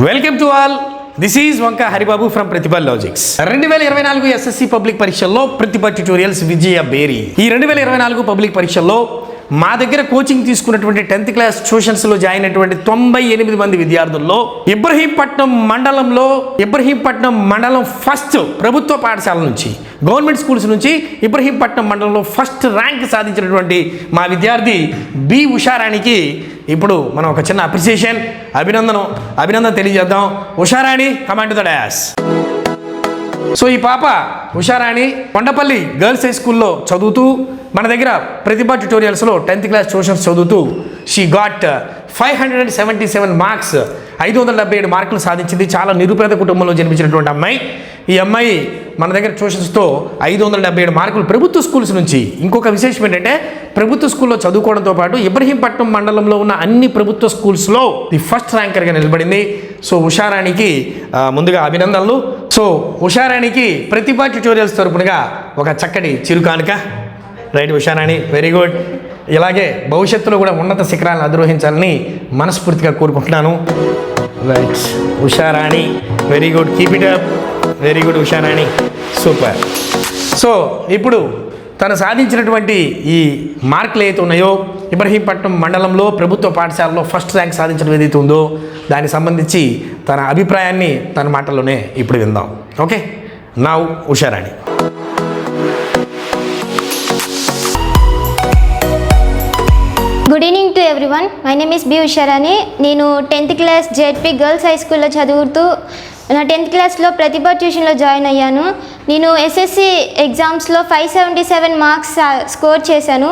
Welcome to all this is Vanka Haribabu from Pratibha logics రెండు వేల ఇరవై నాలుగు ఎస్ఎస్సి పబ్లిక్ పరీక్షల్లో ప్రతిభ ట్యూటోరియల్స్ విజయ బేరీ ఈ రెండు వేల ఇరవై నాలుగు పబ్లిక్ పరీక్షల్లో మా దగ్గర కోచింగ్ తీసుకున్నటువంటి టెన్త్ క్లాస్ ట్యూషన్స్లో జాయిన్ అయినటువంటి తొంభై ఎనిమిది మంది విద్యార్థుల్లో ఇబ్రహీంపట్నం మండలంలో ఇబ్రహీంపట్నం మండలం ఫస్ట్ ప్రభుత్వ పాఠశాల నుంచి గవర్నమెంట్ స్కూల్స్ నుంచి ఇబ్రహీంపట్నం మండలంలో ఫస్ట్ ర్యాంక్ సాధించినటువంటి మా విద్యార్థి బి ఉషారానికి ఇప్పుడు మనం ఒక చిన్న అప్రిసియేషన్ అభినందనం అభినందన తెలియజేద్దాం. ఉషారాణి కమాండ్ ద డాష్ సో ఈ పాప ఉషారాణి కొండపల్లి గర్ల్స్ హై స్కూల్లో చదువుతూ మన దగ్గర ప్రతిభ ట్యూటోరియల్స్లో టెన్త్ క్లాస్ ట్యూషన్స్ చదువుతూ she got five hundred and seventy seven marks ఐదు వందల డెబ్బై ఏడు మార్కులు సాధించింది. చాలా నిరుపేద కుటుంబంలో జన్మించినటువంటి అమ్మాయి. ఈ అమ్మాయి మన దగ్గర ట్యూషన్స్తో ఐదు వందల డెబ్బై ఏడు మార్కులు ప్రభుత్వ స్కూల్స్ నుంచి. ఇంకొక విశేషం ఏంటంటే ప్రభుత్వ స్కూల్లో చదువుకోవడంతో పాటు ఇబ్రహీంపట్నం మండలంలో ఉన్న అన్ని ప్రభుత్వ స్కూల్స్లో ది ఫస్ట్ ర్యాంకర్గా నిలబడింది. సో ఉషారాణికి ముందుగా అభినందనలు. సో ఉషారాణికి ప్రతిభా ట్యూటోరియల్స్ తరపునగా ఒక చక్కటి చిరుకానుక. Right Usharani very good. ఇలాగే భవిష్యత్తులో కూడా ఉన్నత శిఖరాలను అధిరోహించాలని మనస్ఫూర్తిగా కోరుకుంటున్నాను. Right Usharani very good keep it up very good Usharani super so ఇప్పుడు తను సాధించినటువంటి ఈ మార్కులు ఏదైతే ఉన్నాయో ఇబ్రహీంపట్నం మండలంలో ప్రభుత్వ పాఠశాలలో ఫస్ట్ ర్యాంక్ సాధించడం ఏదైతే ఉందో దానికి సంబంధించి తన అభిప్రాయాన్ని తన మాటలోనే ఇప్పుడు విందాం. ఓకే నా Usharani good evening to everyone my name is B Usharani నేను tenth class ZP girls high స్కూల్లో చదువుతూ నా టెన్త్ క్లాస్లో ప్రతిభ ట్యూషన్లో జాయిన్ అయ్యాను. నేను ఎస్ఎస్సి ఎగ్జామ్స్లో five seventy seven marks score చేశాను.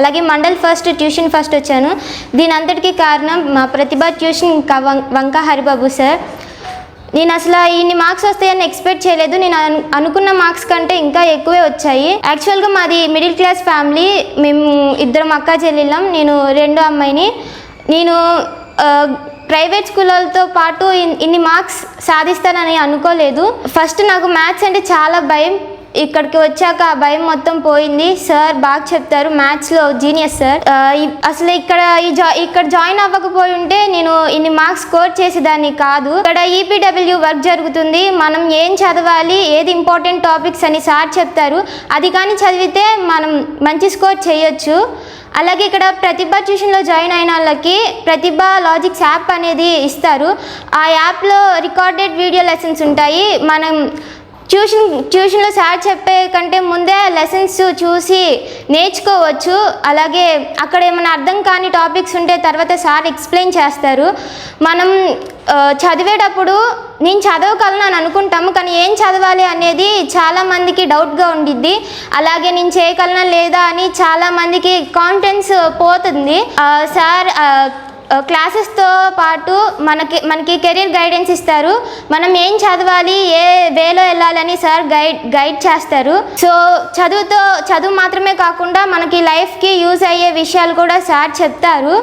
అలాగే మండల్ ఫస్ట్ ట్యూషన్ ఫస్ట్ వచ్చాను. దీని అంతటికీ కారణం మా ప్రతిభ ట్యూషన్ వంక హరిబాబు సార్. నేను అసలు ఇన్ని మార్క్స్ వస్తాయని ఎక్స్పెక్ట్ చేయలేదు. నేను అనుకున్న మార్క్స్ కంటే ఇంకా ఎక్కువే వచ్చాయి. యాక్చువల్గా మాది మిడిల్ క్లాస్ ఫ్యామిలీ మేము ఇద్దరం అక్క చెల్లెళ్ళం నేను రెండో అమ్మాయిని. నేను ప్రైవేట్ స్కూళ్ళతో పాటు ఇన్- ఇన్ని మార్క్స్ సాధిస్తానని అనుకోలేదు. ఫస్ట్ నాకు మ్యాథ్స్ అంటే చాలా భయం. ఇక్కడికి వచ్చాక ఆ భయం మొత్తం పోయింది. సార్ బాగా చెప్తారు. మ్యాథ్స్లో జీనియస్ సార్. అసలు ఇక్కడ ఈ జా ఇక్కడ జాయిన్ అవ్వకపోయి ఉంటే నేను ఇన్ని మార్క్స్ స్కోర్ చేసేదాన్ని కాదు. ఇక్కడ ఈపీడబ్ల్యూ వర్క్ జరుగుతుంది. మనం ఏం చదవాలి ఏది ఇంపార్టెంట్ టాపిక్స్ అని సార్ చెప్తారు. అది కానీ చదివితే మనం మంచి స్కోర్ చేయొచ్చు. అలాగే ఇక్కడ ప్రతిభ ట్యూషన్లో జాయిన్ అయిన వాళ్ళకి ప్రతిభ లాజిక్స్ యాప్ అనేది ఇస్తారు. ఆ యాప్లో రికార్డెడ్ వీడియో లెసన్స్ ఉంటాయి. మనం ట్యూషన్ ట్యూషన్లో సార్ చెప్పే కంటే ముందే లెసన్స్ చూసి నేర్చుకోవచ్చు. అలాగే అక్కడ ఏమైనా అర్థం కాని టాపిక్స్ ఉంటే తర్వాత సార్ ఎక్స్ప్లెయిన్ చేస్తారు. మనం చదివేటప్పుడు నేను చదవగలను అని అనుకుంటాము కానీ ఏం చదవాలి అనేది చాలామందికి డౌట్గా ఉండిద్ది. అలాగే నేను చేయగలనా లేదా అని చాలామందికి కాన్ఫిడెన్స్ పోతుంది. సార్ క్లాసెస్తో పాటు మనకి మనకి కెరీర్ గైడెన్స్ ఇస్తారు. మనం ఏం చదవాలి ఏ వేలో వెళ్ళాలని సార్ గైడ్ గైడ్ చేస్తారు. సో చదువుతో చదువు మాత్రమే కాకుండా మనకి లైఫ్కి యూజ్ అయ్యే విషయాలు కూడా సార్ చెప్తారు.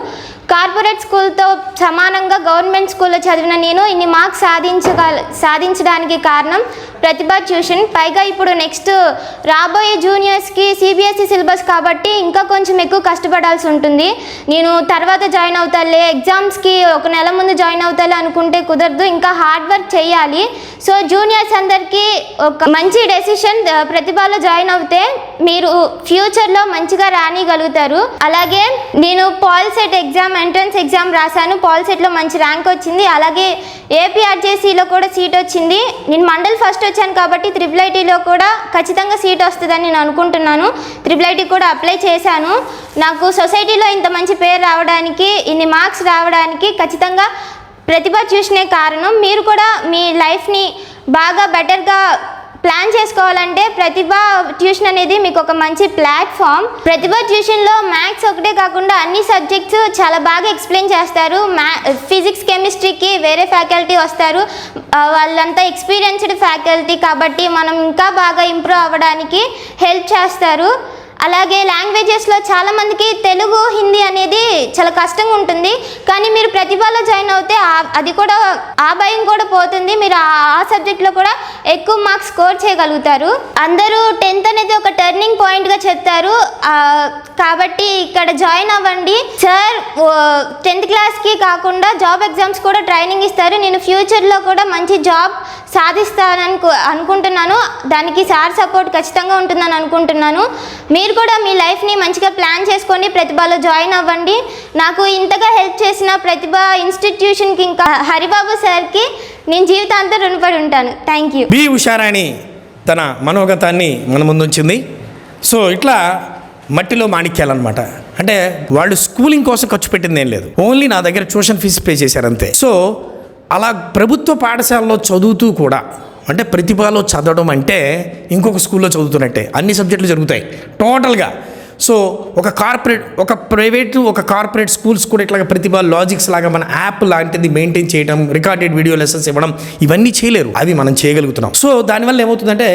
కార్పొరేట్ స్కూల్తో సమానంగా గవర్నమెంట్ స్కూల్లో చదివిన నేను ఇన్ని మార్క్స్ సాధించగల సాధించడానికి కారణం ప్రతిభ ట్యూషన్. పైగా ఇప్పుడు నెక్స్ట్ రాబోయే జూనియర్స్కి సిబిఎస్ఈ సిలబస్ కాబట్టి ఇంకా కొంచెం ఎక్కువ కష్టపడాల్సి ఉంటుంది. నేను తర్వాత జాయిన్ అవుతాలే. ఎగ్జామ్స్కి ఒక నెల ముందు జాయిన్ అవుతాలే అనుకుంటే కుదరదు. ఇంకా హార్డ్ వర్క్ చేయాలి. సో జూనియర్స్ అందరికీ ఒక మంచి డెసిషన్ ప్రతిభలో జాయిన్ అవుతే మీరు ఫ్యూచర్లో మంచిగా రాణిగలుగుతారు. అలాగే నేను Paul set exam entrance exam రాశాను. పాల్ సెట్లో మంచి ర్యాంక్ వచ్చింది. అలాగే ఏపీఆర్జేసీలో కూడా సీట్ వచ్చింది. నేను మండల్ ఫస్ట్ వచ్చాను కాబట్టి త్రిపుల్ ఐటీలో కూడా ఖచ్చితంగా సీట్ వస్తుందని నేను అనుకుంటున్నాను. త్రిపుల్ ఐటీ కూడా అప్లై చేశాను. నాకు సొసైటీలో ఇంత మంచి పేరు రావడానికి ఇన్ని మార్క్స్ రావడానికి ఖచ్చితంగా ప్రతిభ చూసినే కారణం మీరు కూడా మీ లైఫ్ని బాగా బెటర్గా ప్లాన్ చేసుకోవాలంటే ప్రతిభ ట్యూషన్ అనేది మీకు ఒక మంచి ప్లాట్ఫామ్ ప్రతిభ ట్యూషన్లో మ్యాథ్స్ ఒకటే కాకుండా అన్ని సబ్జెక్ట్స్ చాలా బాగా ఎక్స్ప్లెయిన్ చేస్తారు. మ్యా ఫిజిక్స్ కెమిస్ట్రీకి వేరే ఫ్యాకల్టీ వస్తారు. వాళ్ళంతా ఎక్స్పీరియన్స్డ్ ఫ్యాకల్టీ కాబట్టి మనం ఇంకా బాగా ఇంప్రూవ్ అవ్వడానికి హెల్ప్ చేస్తారు. అలాగే లాంగ్వేజెస్లో చాలామందికి తెలుగు హిందీ అనేది చాలా కష్టంగా ఉంటుంది. కానీ మీరు ప్రతిభలో జాయిన్ అవుతే అది కూడా ఆ భయం కూడా పోతుంది. మీరు ఆ- సబ్జెక్ట్లో కూడా ఎక్కువ మార్క్స్ స్కోర్ చేయగలుగుతారు. అందరూ టెన్త్ అనేది ఒక టర్నింగ్ పాయింట్గా చెప్తారు. కాబట్టి ఇక్కడ జాయిన్ అవ్వండి. సార్ టెన్త్ క్లాస్కి కాకుండా జాబ్ ఎగ్జామ్స్ కూడా ట్రైనింగ్ ఇస్తారు. నేను ఫ్యూచర్లో కూడా మంచి జాబ్ సాధిస్తానని అనుకుంటున్నాను. దానికి సార్ సపోర్ట్ ఖచ్చితంగా ఉంటుందని అనుకుంటున్నాను. మీ మీరు కూడా మీ లైఫ్ని మంచిగా ప్లాన్ చేసుకొని ప్రతిభలో జాయిన్ అవ్వండి. నాకు ఇంతగా హెల్ప్ చేసిన ప్రతిభ ఇన్స్టిట్యూషన్కి ఇంకా హరిబాబు సార్కి నేను జీవితాంతం రుణపడి ఉంటాను. థ్యాంక్ యూ బి ఉషారాణి తన మనోగతాన్ని మన ముందుంచింది. సో ఇట్లా మట్టిలో మాణిక్యాలన్నమాట. అంటే వాళ్ళు స్కూలింగ్ కోసం ఖర్చు పెట్టింది ఏం లేదు. ఓన్లీ నా దగ్గర ట్యూషన్ ఫీజు పే చేశారు అంతే. సో అలా ప్రభుత్వ పాఠశాలలో చదువుతూ కూడా అంటే ప్రతిభలో చదవడం అంటే ఇంకొక స్కూల్లో చదువుతున్నట్టే. అన్ని సబ్జెక్టులు జరుగుతాయి. టోటల్గా సో ఒక కార్పొరేట్ ఒక ప్రైవేట్ ఒక కార్పొరేట్ స్కూల్స్ కూడా ఇట్లా ప్రతిభ లాజిక్స్ లాగా మన యాప్ లాంటిది మెయింటైన్ చేయడం రికార్డెడ్ వీడియో లెసన్స్ ఇవ్వడం ఇవన్నీ చేయలేరు. అవి మనం చేయగలుగుతున్నాం. సో దానివల్ల ఏమవుతుందంటే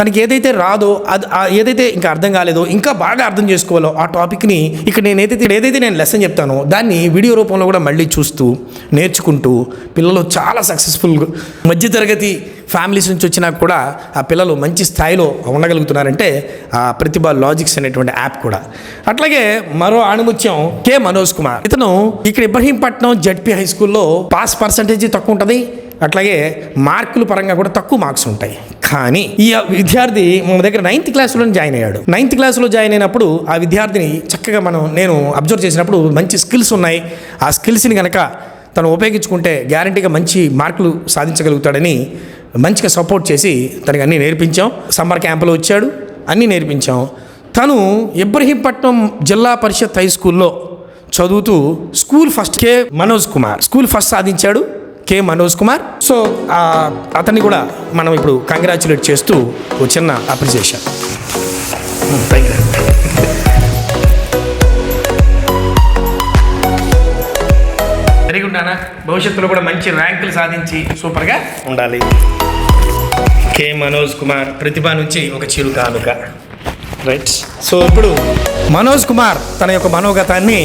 తనకి ఏదైతే రాదో అది ఏదైతే ఇంకా అర్థం కాలేదో ఇంకా బాగా అర్థం చేసుకోవాలో ఆ టాపిక్ని ఇక్కడ నేను ఏదైతే ఏదైతే నేను లెసన్ చెప్తానో దాన్ని వీడియో రూపంలో కూడా మళ్ళీ చూస్తూ నేర్చుకుంటూ పిల్లలు చాలా సక్సెస్ఫుల్ మధ్యతరగతి ఫ్యామిలీస్ నుంచి వచ్చినా కూడా ఆ పిల్లలు మంచి స్థాయిలో ఉండగలుగుతున్నారంటే ఆ ప్రతిభ లాజిక్స్ అనేటువంటి యాప్ కూడా. అట్లాగే మరో ఆణిముత్యం కె మనోజ్ కుమార్. ఇతను ఇక్కడ ఇబ్రహీంపట్నం జడ్పీ హై స్కూల్లో పాస్ పర్సంటేజ్ తక్కువ ఉంటుంది అట్లాగే మార్కుల పరంగా కూడా తక్కువ మార్క్స్ ఉంటాయి. కానీ ఈ విద్యార్థి మన దగ్గర నైన్త్ క్లాస్లో జాయిన్ అయ్యాడు. నైన్త్ క్లాస్లో జాయిన్ అయినప్పుడు ఆ విద్యార్థిని చక్కగా మనం నేను అబ్జర్వ్ చేసినప్పుడు మంచి స్కిల్స్ ఉన్నాయి. ఆ స్కిల్స్ని కనుక తను ఉపయోగించుకుంటే గ్యారంటీగా మంచి మార్కులు సాధించగలుగుతాడని మంచిగా సపోర్ట్ చేసి తనకి అన్నీ నేర్పించాం. సమ్మర్ క్యాంపులో వచ్చాడు అన్నీ నేర్పించాం. తను ఇబ్రహీంపట్నం జిల్లా పరిషత్ హై స్కూల్లో చదువుతూ school first K Manoj Kumar school first సాధించాడు కే మనోజ్ కుమార్. సో అతన్ని కూడా మనం ఇప్పుడు కంగ్రాచులేట్ చేస్తూ ఒక చిన్న అప్రిసియేషన్. వెరీ గుడ్ నాన్న. భవిష్యత్తులో కూడా మంచి ర్యాంకులు సాధించి సూపర్గా ఉండాలి. కే మనోజ్ కుమార్ ప్రతిభ నుంచి ఒక చిరు కానుక రైట్ సో ఇప్పుడు మనోజ్ కుమార్ తన యొక్క మనోగతాన్ని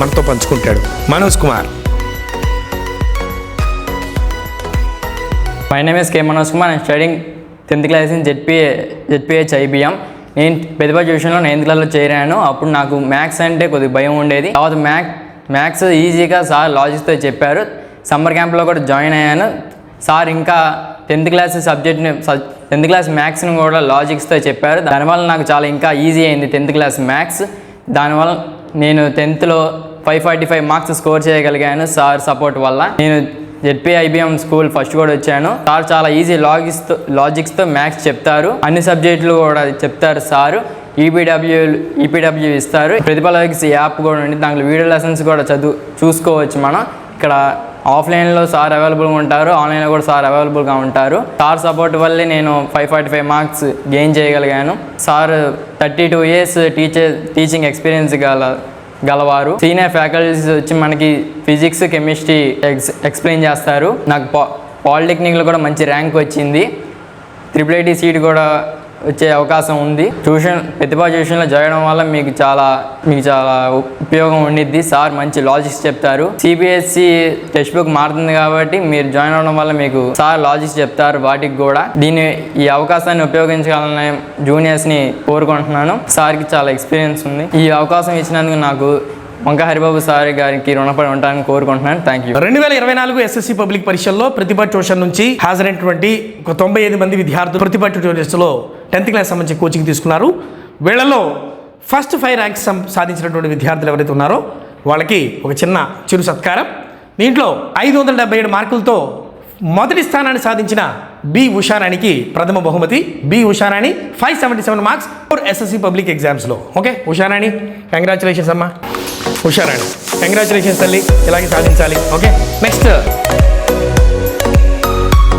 మనతో పంచుకుంటాడు. Manoj Kumar. My name is K Manoj Kumar నేను studying tenth class in ZPA ZPH IBM నేను ప్రతిభా ట్యూషన్లో నైన్త్ క్లాస్లో చేరాను. అప్పుడు నాకు మ్యాథ్స్ అంటే కొద్దిగా భయం ఉండేది. తర్వాత మ్యాథ్ మ్యాథ్స్ ఈజీగా సార్ లాజిక్స్తో చెప్పారు. సమ్మర్ క్యాంప్లో కూడా జాయిన్ అయ్యాను. సార్ ఇంకా టెన్త్ క్లాస్ సబ్జెక్ట్ని టెన్త్ క్లాస్ మ్యాథ్స్ని కూడా లాజిక్స్తో చెప్పారు. దానివల్ల నాకు చాలా ఇంకా ఈజీ అయింది టెన్త్ క్లాస్ మ్యాథ్స్. దానివల్ల నేను టెన్త్లో five forty five marks score చేయగలిగాను సార్ సపోర్ట్ వల్ల. నేను జెడ్పీ ఐబిఎం స్కూల్ ఫస్ట్ కూడా వచ్చాను. సార్ చాలా ఈజీ లాజిక్స్తో లాజిక్స్తో మ్యాథ్స్ చెప్తారు. అన్ని సబ్జెక్టులు కూడా చెప్తారు సారు. ఈపీడబ్ల్యూ ఈపీడబ్ల్యూ ఇస్తారు. ప్రతిభ యాప్ కూడా ఉంది దాంట్లో వీడియో లెసన్స్ కూడా చదువు చూసుకోవచ్చు మనం. ఇక్కడ ఆఫ్లైన్లో సార్ అవైలబుల్గా ఉంటారు ఆన్లైన్లో కూడా సార్ అవైలబుల్గా ఉంటారు. సార్ సపోర్ట్ వల్లే నేను five forty five marks gain చేయగలిగాను. Sir thirty two years teacher teaching experience గల గలవారు. సీనియర్ ఫ్యాకల్టీస్ వచ్చి మనకి ఫిజిక్స్ కెమిస్ట్రీ ఎక్స్ ఎక్స్ప్లెయిన్ చేస్తారు. నాకు పా పాలిటెక్నిక్లో కూడా మంచి ర్యాంక్ వచ్చింది. త్రిపుల్ ఐటీ సీట్ కూడా వచ్చే అవకాశం ఉంది. ట్యూషన్ ప్రతిభా ట్యూషన్లో జరగడం వల్ల మీకు చాలా మీకు చాలా ఉపయోగం ఉండిద్ది. సార్ మంచి లాజిక్స్ చెప్తారు. సిబిఎస్సి టెక్స్ట్ బుక్ మారుతుంది కాబట్టి మీరు జాయిన్ అవడం వల్ల మీకు సార్ లాజిక్స్ చెప్తారు వాటికి కూడా. దీన్ని ఈ అవకాశాన్ని ఉపయోగించాలని జూనియర్స్ని కోరుకుంటున్నాను. సార్కి చాలా ఎక్స్పీరియన్స్ ఉంది. ఈ అవకాశం ఇచ్చినందుకు నాకు వంక హరిబాబు సార్ గారికి రుణపడి ఉంటానని కోరుకుంటున్నాను. థ్యాంక్ యూ రెండు వేల ఇరవై నాలుగు ఎస్ఎస్సి పబ్లిక్ పరీక్షల్లో ప్రతిభ ట్యూషన్ నుంచి హాజరైనటువంటి ఒక తొంభై ఐదు మంది విద్యార్థులు ప్రతిభ ట్యూటర్స్లో టెన్త్ క్లాస్ సంబంధించి కోచింగ్ తీసుకున్నారు. వీళ్ళలో ఫస్ట్ ఫైవ్ ర్యాంక్స్ సం- సాధించినటువంటి విద్యార్థులు ఎవరైతే ఉన్నారో వాళ్ళకి ఒక చిన్న చిరు సత్కారం. దీంట్లో ఐదు వందల డెబ్బై ఏడు మార్కులతో మొదటి స్థానాన్ని సాధించిన బి ఉషారాణికి ప్రథమ బహుమతి. B Usharani five seventy seven marks for SSC public ఎగ్జామ్స్లో ఓకే ఉషారాణి కంగ్రాచులేషన్స్ అమ్మా. ఉషారాణి కంగ్రాచులేషన్స్ తల్లి ఇలాగే సాధించాలి. ఓకే నెక్స్ట్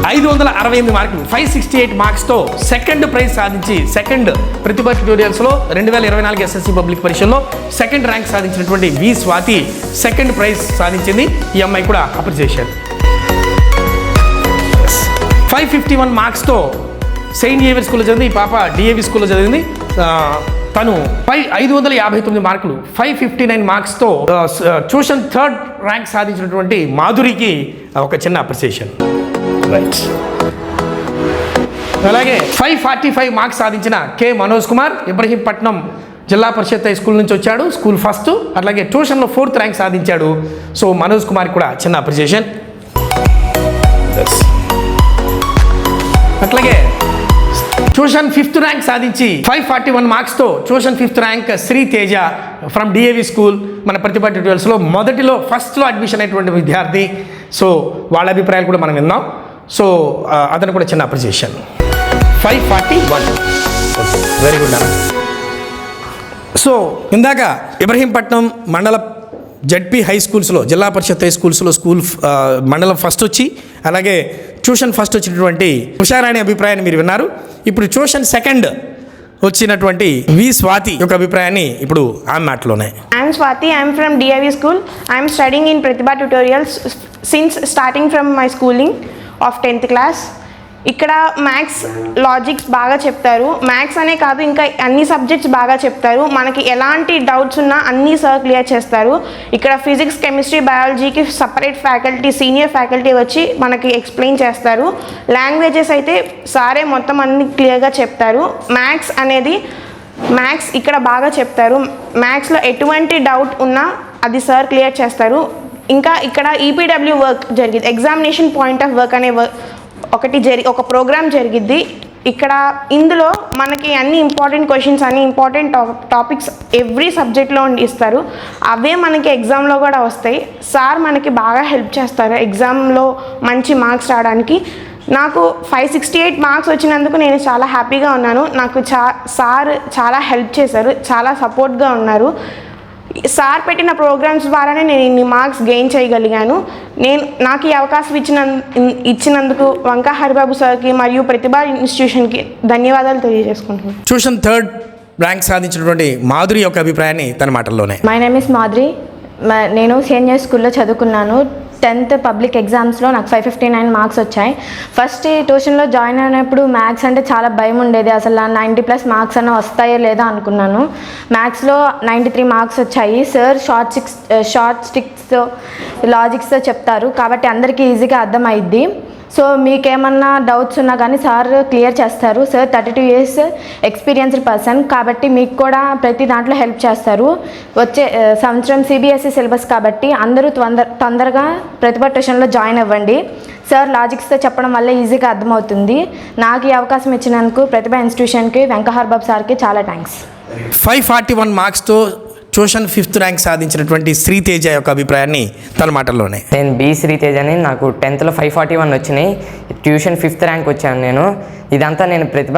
ఐదు వందల అరవై ఎనిమిది మార్కులు ఫైవ్ సిక్స్టీ ఎయిట్ మార్క్స్తో సెకండ్ ప్రైజ్ సాధించి సెకండ్ ప్రతిభ ట్యూటోరియల్స్లో రెండు వేల ఇరవై నాలుగు ఎస్ఎస్సి పబ్లిక్ పరీక్షల్లో సెకండ్ ర్యాంక్ సాధించినటువంటి వి స్వాతి సెకండ్ ప్రైజ్ సాధించింది. ఈ అమ్మాయి కూడా అప్రిసియేషన్ ఫైవ్ ఫిఫ్టీ వన్ మార్క్స్తో సెయింట్ జేవియర్ స్కూల్లో చదివింది ఈ పాప డిఏవి స్కూల్లో చదివింది తను ఫైవ్ ఐదు వందల యాభై తొమ్మిది మార్కులు ఫైవ్ ఫిఫ్టీ నైన్ మార్క్స్తో ట్యూషన్ థర్డ్ ర్యాంక్ సాధించినటువంటి మాధురికి ఒక చిన్న అప్రిసియేషన్ రైట్ అలాగే ఫైవ్ ఫార్టీ ఫైవ్ మార్క్స్ సాధించిన K Manoj Kumar Ibrahimpatnam zilla parishad high school నుంచి వచ్చాడు స్కూల్ ఫస్ట్ అట్లాగే ట్యూషన్లో ఫోర్త్ ర్యాంక్ సాధించాడు. సో మనోజ్ కుమార్ కూడా చిన్న అప్రిసియేషన్ అట్లాగే ట్యూషన్ ఫిఫ్త్ ర్యాంక్ సాధించి five forty one మార్క్స్తో tuition fifth rank Sri Teja from DAV school మన ప్రతిభా ట్యూటోరియల్స్లో మొదటిలో ఫస్ట్లో అడ్మిషన్ అయినటువంటి విద్యార్థి. సో వాళ్ళ అభిప్రాయాలు కూడా మనం విందాం. సో అతను కూడా చిన్న appreciation five forty one very good అన్న సో ఇందాక ఇబ్రహీంపట్నం మండల జడ్పీ హై స్కూల్స్లో జిల్లా పరిషత్ హై స్కూల్స్లో స్కూల్ మండలం ఫస్ట్ వచ్చి అలాగే ట్యూషన్ ఫస్ట్ వచ్చినటువంటి ఉషారాణి అభిప్రాయాన్ని మీరు విన్నారు. ఇప్పుడు ట్యూషన్ సెకండ్ వచ్చినటువంటి వి స్వాతి యొక్క అభిప్రాయాన్ని ఇప్పుడు ఆమె మాటలోనే. I'm Swathi I'm from DIV school I'm studying in Pratibha tutorials since starting from my schooling of tenth class ఇక్కడ మ్యాథ్స్ లాజిక్స్ బాగా చెప్తారు. మ్యాథ్స్ అనే కాదు ఇంకా అన్ని సబ్జెక్ట్స్ బాగా చెప్తారు. మనకి ఎలాంటి డౌట్స్ ఉన్నా అన్నీ సార్ క్లియర్ చేస్తారు. ఇక్కడ ఫిజిక్స్ కెమిస్ట్రీ బయాలజీకి సపరేట్ ఫ్యాకల్టీ సీనియర్ ఫ్యాకల్టీ వచ్చి మనకి ఎక్స్ప్లెయిన్ చేస్తారు. లాంగ్వేజెస్ అయితే సారే మొత్తం అన్ని క్లియర్గా చెప్తారు. మ్యాథ్స్ అనేది మ్యాథ్స్ ఇక్కడ బాగా చెప్తారు. మ్యాథ్స్లో ఎటువంటి డౌట్ ఉన్నా అది సార్ క్లియర్ చేస్తారు. ఇంకా ఇక్కడ ఈపీడబ్ల్యూ వర్క్ జరిగింది. ఎగ్జామినేషన్ పాయింట్ ఆఫ్ వర్క్ అనే వర్క్ ఒకటి జరి ఒక ప్రోగ్రామ్ జరిగిద్ది ఇక్కడ ఇందులో మనకి అన్ని ఇంపార్టెంట్ క్వశ్చన్స్ అన్ని ఇంపార్టెంట్ టాపిక్స్ ఎవ్రీ సబ్జెక్ట్లో ఇస్తారు. అవే మనకి ఎగ్జామ్లో కూడా వస్తాయి. సార్ మనకి బాగా హెల్ప్ చేస్తారు ఎగ్జామ్లో మంచి మార్క్స్ రావడానికి. నాకు ఫైవ్ సిక్స్టీ ఎయిట్ మార్క్స్ వచ్చినందుకు నేను చాలా హ్యాపీగా ఉన్నాను. నాకు చా సార్ చాలా హెల్ప్ చేశారు. చాలా సపోర్ట్గా ఉన్నారు. సార్ పెట్టిన ప్రోగ్రామ్స్ ద్వారానే నేను ఇన్ని మార్క్స్ గెయిన్ చేయగలిగాను. నేను నాకు ఈ అవకాశం ఇచ్చిన ఇచ్చినందుకు వంకా హరిబాబు సార్కి మరియు ప్రతిభా ఇన్స్టిట్యూషన్కి ధన్యవాదాలు తెలియజేసుకుంటున్నాను. ట్యూషన్ థర్డ్ ర్యాంక్ సాధించినటువంటి మాధురి యొక్క అభిప్రాయాన్ని తన మాటల్లోనే. My name is Madhuri. నేను సీనియర్ స్కూల్లో చదువుకున్నాను. టెన్త్ పబ్లిక్ ఎగ్జామ్స్లో నాకు ఫైవ్ ఫిఫ్టీ నైన్ మార్క్స్ వచ్చాయి. ఫస్ట్ ఈ ట్యూషన్లో జాయిన్ అయినప్పుడు మ్యాథ్స్ అంటే చాలా భయం ఉండేది. అసలు నైంటీ ప్లస్ మార్క్స్ అన్న వస్తాయో లేదో అనుకున్నాను. మ్యాథ్స్లో నైంటీ త్రీ మార్క్స్ వచ్చాయి. సార్ షార్ట్ సిక్స్ షార్ట్ స్టిక్స్తో లాజిక్స్తో చెప్తారు. కాబట్టి అందరికీ ఈజీగా అర్థమైద్ది. సో మీకేమన్నా డౌట్స్ ఉన్నా కానీ సార్ క్లియర్ చేస్తారు. Sir thirty two years experienced person కాబట్టి మీకు కూడా ప్రతి దాంట్లో హెల్ప్ చేస్తారు. వచ్చే సంవత్సరం సిబిఎస్ఈ సిలబస్ కాబట్టి అందరూ తొందర తొందరగా ప్రతిభ ట్యూషన్లో జాయిన్ అవ్వండి. సార్ లాజిక్స్తో చెప్పడం వల్ల ఈజీగా అర్థమవుతుంది. నాకు ఈ అవకాశం ఇచ్చినందుకు ప్రతిభ ఇన్స్టిట్యూషన్కి వెంకహర్బాబు సార్కి చాలా థ్యాంక్స్ ఫైవ్ ఫార్టీ వన్ మార్క్స్తో ట్యూషన్ ఫిఫ్త్ ర్యాంక్ సాధించినటువంటి శ్రీతేజ యొక్క అభిప్రాయాన్ని తన మాటల్లోనే. నేను బి శ్రీతేజ్ అని నాకు టెన్త్లో ఫైవ్ ఫార్టీ వన్ వచ్చినాయి. ట్యూషన్ ఫిఫ్త్ ర్యాంక్ వచ్చాను నేను. ఇదంతా నేను ప్రతిభ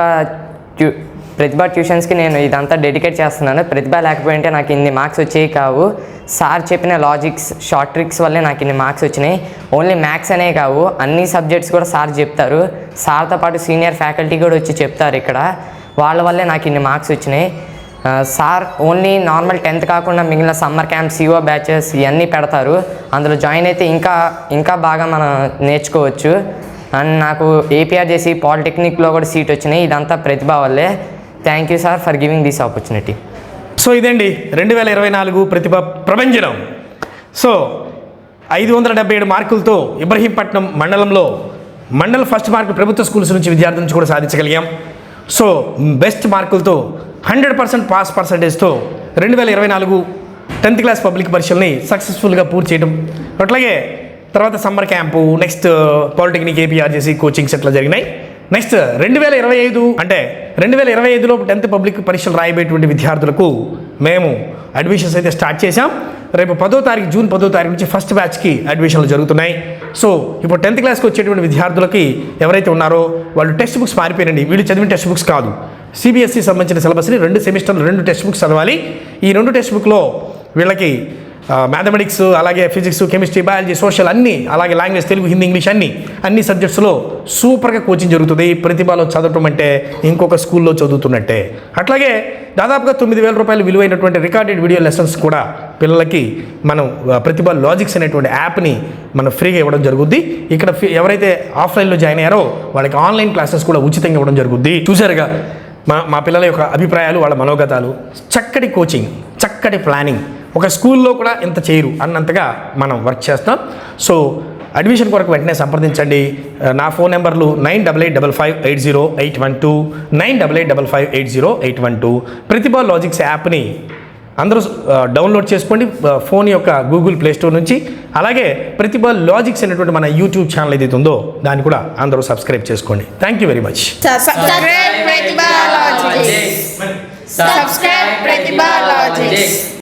ట్యూ ప్రతిభ ట్యూషన్స్కి నేను ఇదంతా డెడికేట్ చేస్తున్నాను. ప్రతిభ లేకపోయింటే నాకు ఇన్ని మార్క్స్ వచ్చేవి కావు. సార్ చెప్పిన లాజిక్స్ షార్ట్ ట్రిక్స్ వల్లే నాకు ఇన్ని మార్క్స్ వచ్చినాయి. ఓన్లీ మ్యాథ్స్ అనే కావు. అన్ని సబ్జెక్ట్స్ కూడా సార్ చెప్తారు. సార్తో పాటు సీనియర్ ఫ్యాకల్టీ కూడా వచ్చి చెప్తారు ఇక్కడ. వాళ్ళ వల్లే నాకు ఇన్ని మార్క్స్ వచ్చినాయి. సార్ ఓన్లీ నార్మల్ టెన్త్ కాకుండా మిగిలిన సమ్మర్ క్యాంప్ సిఓ బ్యాచెస్ ఇవన్నీ పెడతారు. అందులో జాయిన్ అయితే ఇంకా ఇంకా బాగా మనం నేర్చుకోవచ్చు. అండ్ నాకు ఏపీఆర్జేసి పాలిటెక్నిక్లో కూడా సీట్ వచ్చినాయి. ఇదంతా ప్రతిభ వల్లే. Thank you sir for giving this opportunity so ఇదండి రెండు వేల ఇరవై నాలుగు ప్రతిభ ప్రభంజనం. సో ఐదు వందల డెబ్బై ఏడు మార్కులతో ఇబ్రహీంపట్నం మండలంలో మండల ఫస్ట్ మార్కు ప్రభుత్వ స్కూల్స్ నుంచి విద్యార్థుల నుంచి కూడా సాధించగలిగాం. సో బెస్ట్ మార్కులతో హండ్రెడ్ పర్సెంట్ పాస్ పర్సంటేజ్తో రెండు వేల ఇరవై నాలుగు టెన్త్ క్లాస్ పబ్లిక్ పరీక్షల్ని సక్సెస్ఫుల్గా పూర్తి చేయడం. అట్లాగే తర్వాత summer camp next uh, polytechnic APRJC coachings ఇట్లా జరిగినాయి. నెక్స్ట్ రెండు వేల ఇరవై ఐదు అంటే రెండు వేల ఇరవై ఐదులో టెన్త్ పబ్లిక్ పరీక్షలు రాయబోయేటువంటి విద్యార్థులకు మేము అడ్మిషన్స్ అయితే స్టార్ట్ చేశాం. రేపు పదో తారీఖు జూన్ పదో తారీఖు నుంచి ఫస్ట్ బ్యాచ్కి అడ్మిషన్లు జరుగుతున్నాయి. సో ఇప్పుడు టెన్త్ క్లాస్కి వచ్చేటువంటి విద్యార్థులకి ఎవరైతే ఉన్నారో వాళ్ళు టెక్స్ట్ బుక్స్ మారిపోయినండి. వీళ్ళు చదివిన టెక్స్ట్ బుక్స్ కాదు. సిబిఎస్ఈ సంబంధించిన సిలబస్ని రెండు సెమిస్టర్లు రెండు టెక్స్ట్ బుక్స్ చదవాలి. ఈ రెండు టెక్స్ట్ బుక్లో వీళ్ళకి మ్యాథమెటిక్స్ అలాగే ఫిజిక్స్ కెమిస్ట్రీ బయాలజీ సోషల్ అన్నీ అలాగే లాంగ్వేజ్ తెలుగు హిందీ ఇంగ్లీష్ అన్ని అన్ని సబ్జెక్ట్స్లో సూపర్గా కోచింగ్ జరుగుతుంది. ప్రతిభలో చదవటం అంటే ఇంకొక స్కూల్లో చదువుతున్నట్టే. అట్లాగే దాదాపుగా తొమ్మిది వేల రూపాయలు విలువైనటువంటి రికార్డెడ్ వీడియో లెసన్స్ కూడా పిల్లలకి మనం ప్రతిభ లాజిక్స్ అనేటువంటి యాప్ని మనం ఫ్రీగా ఇవ్వడం జరుగుద్ది. ఇక్కడ ఎవరైతే ఆఫ్లైన్లో జాయిన్ అయ్యారో వాళ్ళకి ఆన్లైన్ క్లాసెస్ కూడా ఉచితంగా ఇవ్వడం జరుగుద్ది. చూసారుగా మా మా పిల్లల యొక్క అభిప్రాయాలు వాళ్ళ మనోగతాలు చక్కటి కోచింగ్ చక్కటి ప్లానింగ్ ఒక స్కూల్లో కూడా ఇంత చేయరు అన్నంతగా మనం వర్క్ చేస్తాం. సో అడ్మిషన్ కొరకు వెంటనే సంప్రదించండి. నా ఫోన్ నెంబర్లు nine double eight double five eight zero eight one two nine double eight double five eight zero eight one two. Pratibha logics యాప్ని అందరూ డౌన్లోడ్ చేసుకోండి ఫోన్ యొక్క గూగుల్ ప్లే స్టోర్ నుంచి. అలాగే ప్రతిభ లాజిక్స్ అనేటువంటి మన యూట్యూబ్ ఛానల్ ఏదైతే ఉందో దాన్ని కూడా అందరూ సబ్స్క్రైబ్ చేసుకోండి. Thank you very much Logics.